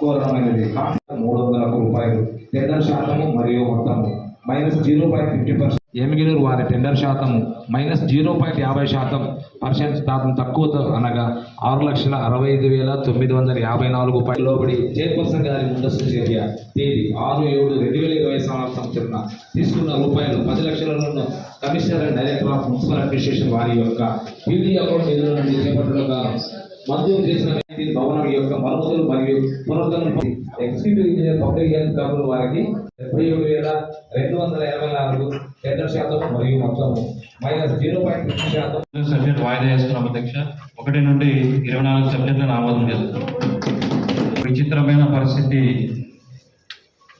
కోరడమైనది. మూడు వందల రూపాయలు. టెండర్ శాతము మరియు మొత్తము. Minus zero point fifty percent. Emmiganur వారి టెండర్ శాతము? మైనస్ జీరో పాయింట్ యాభై శాతం పర్సెంట్ శాతం తక్కువతో అనగా ఆరు లక్షల అరవై ఐదు వేల తొమ్మిది వందల యాభై నాలుగు రూపాయల లోబడి చైర్పర్సన్ గారి ముందస్తు చర్య. తేదీ ఆరు ఏడు రెండు వేల ఇరవై సంవత్సరం చెప్పున తీసుకున్న రూపాయలు పది లక్షలను commissioner and director of municipal administration వారి యొక్క పీడీ అకౌంట్ నిధుల నుండి చేపట్టడం మంజూరు చేసిన భవనం యొక్క మరమ్మతులు మరియు పునరుద్ధరణ ఎగ్జిక్యూటివ్ ఇంజనీర్ పబ్లిక్ హెల్త్ వారికి డెబ్బై ఏడు వేల రెండు వందల ఇరవై నాలుగు టెండర్ శాతం మరియు మొత్తం మైనస్ జీరో పాయింట్ ఫిఫ్టీ శాతం. సబ్జెక్ట్ వాయిదా వేస్తున్నాం అధ్యక్ష. ఒకటి నుండి ఇరవై నాలుగు సబ్జెక్టులను ఆమోదం చేస్తున్నాం విచిత్రమైన పరిస్థితి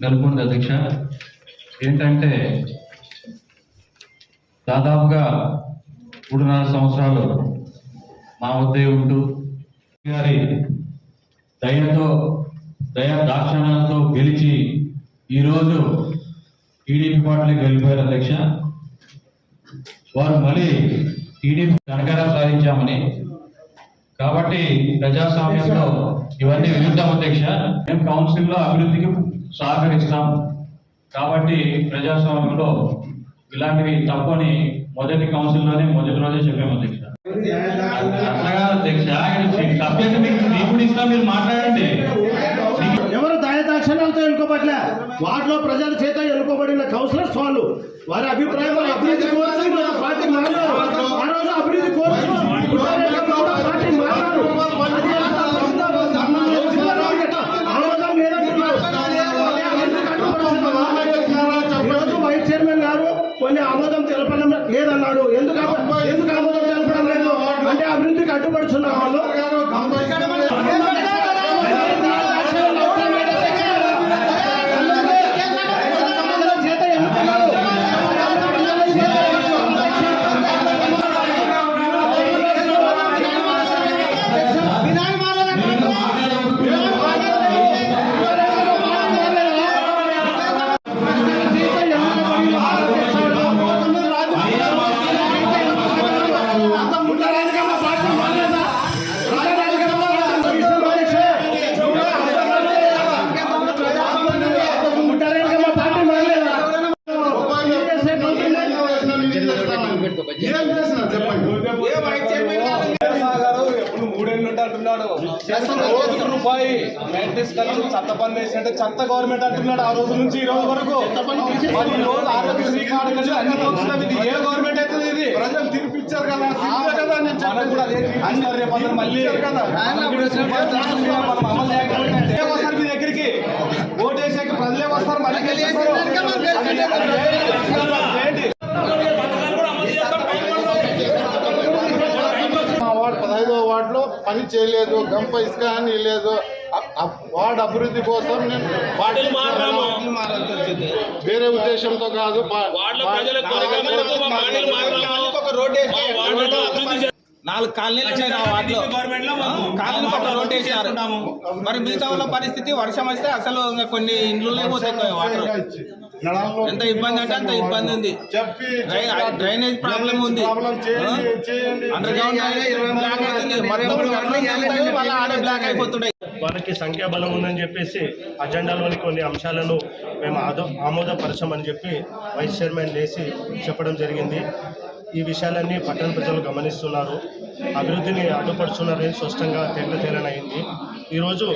నెలకొంది అధ్యక్ష. ఏంటంటే దాదాపుగా మూడున్నర సంవత్సరాలు మా వద్దే ఉంటూ గారి దయతో దయా దాక్షణాలతో గెలిచి ఈరోజు టీడీపీ పార్టీకి వెళ్ళిపోయారు అధ్యక్ష. వారు మళ్ళీ టీడీపీ ఘనకారం సాధించామని. కాబట్టి ప్రజాస్వామ్యంలో ఇవన్నీ విరుద్ధం అధ్యక్ష. మేము కౌన్సిల్లో అభివృద్ధికి సహకరిస్తాం. కాబట్టి ప్రజాస్వామ్యంలో ఇలాంటివి తప్పని మొదటి కౌన్సిల్లోనే మొదటి రోజే చెప్పాము అధ్యక్ష. మీరు మాట్లాడండి. ఎవరు దయదాక్షణాలతో ఎన్నుకోబట్లే వాటిలో ప్రజల చేత ఎన్నుకోబడిన కౌన్సిలర్స్ వాళ్ళు వారి అభిప్రాయం అభివృద్ధి కోసం మన పార్టీ మారారు ఆ రోజు అభివృద్ధి కోసం పార్టీ వైస్ చైర్మన్ గారు కొన్ని ఆమోదం తెలపడం లేదన్నాడు. ఎందుకు ఆమో- ఎందుకు ఆమోదం తెలపడం లేదు అంటే అభివృద్ధికి అడ్డుపడుతున్న వాళ్ళు ఎప్పుడు మూడేళ్ళు అంటున్నాడు. రూపాయి. చెత్త పని వేసినట్టే చెత్త గవర్నమెంట్ అంటున్నాడు ఆ రోజు నుంచి ఈ రోజు వరకు. మరి ఈ రోజు ఆరోగ్యశ్రీ కార్డు కలిసి అన్ని ఇది ఏ గవర్నమెంట్ అవుతుంది ఇది? ప్రజలు తీర్పిచ్చారు కదా కదా మనకు కూడా అదే మళ్ళీ మనం అమలు చేయకపోతే ఏ వస్తారు మీ దగ్గరికి ఓటేసాక ప్రజలే వస్తారు మళ్ళీ గెలిచేస్తారు. ఏంటి మా వార్డు పదహైదవ వార్డులో పని చేయలేదు గంప ఇసుక అని లేదు. వార్డు అభివృద్ధి కోసం నేను వేరే ఉద్దేశంతో కాదు నాలుగు కాలనీలు వచ్చాయి నా వార్డులో. కాలనీ పట్ల రోడ్ వేసారు మరి మిగతా వాళ్ళ పరిస్థితి వర్షం వస్తే అసలు ఇంకా కొన్ని ఇండ్లు పోతాయి వాటర్. ఎంత ఇబ్బంది అంటే అంత ఇబ్బంది ఉంది. డ్రైనేజ్ ప్రాబ్లం ఉంది. ప్రాబ్లం చేయండి చేయండి. అండర్ గ్రౌండ్ బ్లాక్ అవుతుంది? మొత్తం వర్షం వస్తాయి, మళ్ళీ ఆడే బ్లాక్ అయిపోతున్నాయి. వారికి సంఖ్యాబలం ఉందని చెప్పేసి అజెండాలోని కొన్ని అంశాలను మేము ఆదో ఆమోదపరచమని చెప్పి వైస్ చైర్మన్ లేసి చెప్పడం జరిగింది. ఈ విషయాలన్నీ పట్టణ ప్రజలు గమనిస్తున్నారు. అభివృద్ధిని అడ్డుపడుతున్నారని స్పష్టంగా తేట తేలనైంది. ఈరోజు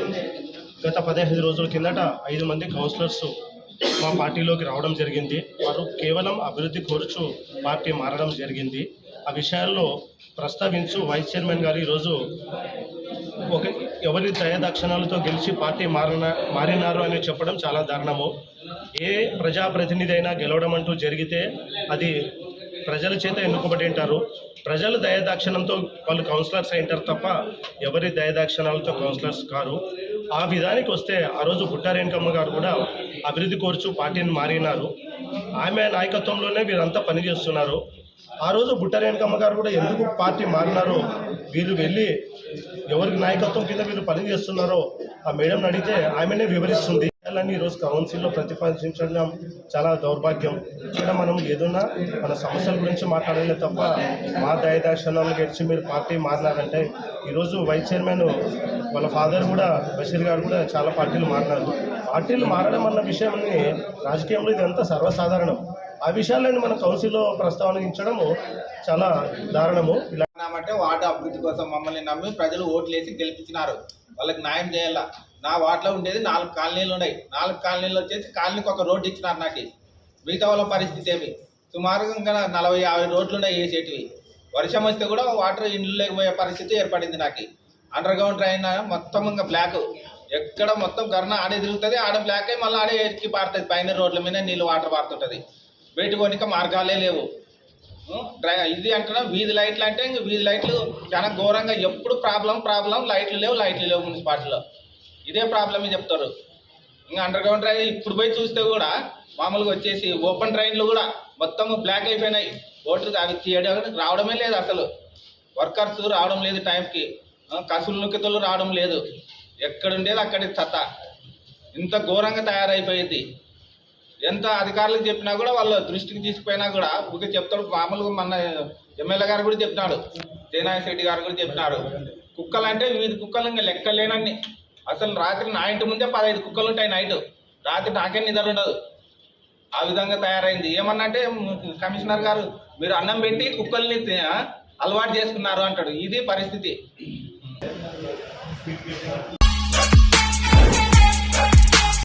గత పదిహేను రోజుల కిందట ఐదు మంది కౌన్సిలర్స్ మా పార్టీలోకి రావడం జరిగింది. వారు కేవలం అభివృద్ధి కోరుచు పార్టీ మారడం జరిగింది. ఆ విషయాల్లో ప్రస్తావించు వైస్ చైర్మన్ గారు ఈరోజు ఒక ఎవరి దయదక్షిణాలతో గెలిచి పార్టీ మారిన మారినారు అని చెప్పడం చాలా దారుణము. ఏ ప్రజాప్రతినిధి అయినా గెలవడం అంటూ జరిగితే అది ప్రజల చేత ఎన్నుకోబడి ఉంటారు. ప్రజలు దయదాక్షిణంతో వాళ్ళు కౌన్సిలర్స్ అయింటారు తప్ప ఎవరి దయదాక్షిణాలతో కౌన్సిలర్స్ కారు. ఆ విధానికి వస్తే ఆ రోజు పుట్టారేణకమ్మ గారు కూడా అభివృద్ధి కోరుచు పార్టీని మారినారు. ఆమె నాయకత్వంలోనే వీరంతా పనిచేస్తున్నారు ఆ రోజు బుట్టారేణకమ్మ గారు కూడా ఎందుకు పార్టీ మారినారో వీళ్ళు వెళ్ళి ఎవరికి నాయకత్వం కింద వీళ్ళు పని చేస్తున్నారో ఆ మేడం అడిగితే ఆమెనే వివరిస్తుంది. విషయాలన్నీ ఈరోజు కౌన్సిల్లో ప్రతిపాదించడం చాలా దౌర్భాగ్యం. ఇక్కడ మనం ఏదన్నా మన సమస్యల గురించి మాట్లాడలే తప్ప మా దయదాక్షణాలు గడిచి మీరు పార్టీ మారినారంటే ఈరోజు వైస్ చైర్మన్ వాళ్ళ ఫాదర్ కూడా బషీర్ గారు కూడా చాలా పార్టీలు మారినారు. పార్టీలు మారడం అన్న విషయాన్ని రాజకీయంలో ఇదంతా సర్వసాధారణం. ఆ విషయాలను మన కౌన్సిల్లో ప్రస్తావనించడము చాలా దారుణము. ఇలా అంటే వార్డు అభివృద్ధి కోసం మమ్మల్ని నమ్మి ప్రజలు ఓట్లు వేసి గెలిపించినారు. వాళ్ళకి న్యాయం చేయాల? నా వాటిలో ఉండేది నాలుగు కాలనీలు ఉన్నాయి. నాలుగు కాలనీలు వచ్చేసి కాలనీకి ఒక రోడ్డు ఇచ్చినారు నాకు. మిగతా వాళ్ళ పరిస్థితి ఏమి? సుమారుగా ఇంకా నలభై యాభై రోడ్లు ఉన్నాయి వేసేటివి. వర్షం వస్తే కూడా వాటర్ ఇండ్లు లేకపోయే పరిస్థితి ఏర్పడింది నాకు. అండర్ గ్రౌండ్ డ్రైన్ మొత్తం ఇంకా బ్లాక్ ఎక్కడ మొత్తం గర్ణ ఆడే తిరుగుతుంది ఆడ బ్లాక్ అయి మళ్ళీ ఆడే ఎక్కి పారుతుంది. పైన రోడ్ల మీద నీళ్ళు వాటర్ పారుతుంటుంది. బయట కొనిక మార్గాలే లేవు. డ్రై ఇది అంటున్నా వీధి లైట్లు అంటే ఇంక వీధి లైట్లు చాలా ఘోరంగా. ఎప్పుడు ప్రాబ్లం ప్రాబ్లం. లైట్లు లేవు లైట్లు లేవు మున్సిపాలిటీలో. ఇదే ప్రాబ్లమే చెప్తారు. ఇంకా అండర్ గ్రౌండ్ డ్రైన్ ఇప్పుడు పోయి చూస్తే కూడా మామూలుగా వచ్చేసి ఓపెన్ ట్రైన్లు కూడా మొత్తం బ్లాక్ అయిపోయినాయి. ఓట్లు అవి తీయడానికి రావడమే లేదు అసలు. వర్కర్స్ రావడం లేదు టైంకి కసులు నుకితులు రావడం లేదు. ఎక్కడుండేది అక్కడి చెత్త ఇంత ఘోరంగా తయారైపోయింది. ఎంత అధికారులకు చెప్పినా కూడా వాళ్ళ దృష్టికి తీసుకుపోయినా కూడా ఊరికే చెప్తాడు. మామూలుగా మన ఎమ్మెల్యే గారు కూడా చెప్తున్నాడు జయనాయక్ రెడ్డి గారు కూడా చెప్పినారు కుక్కలు అంటే వివిధ కుక్కలు ఇంకా లెక్కలేనన్ని. అసలు రాత్రి నా ఇంటి ముందే పదహైదు కుక్కలు ఉంటాయి నైట్. రాత్రి నాకే నిద్ర ఉండదు. ఆ విధంగా తయారైంది. ఏమన్నా అంటే కమిషనర్ గారు మీరు అన్నం పెట్టి కుక్కల్ని అలవాటు చేసుకున్నారు అంటాడు. ఇది పరిస్థితి.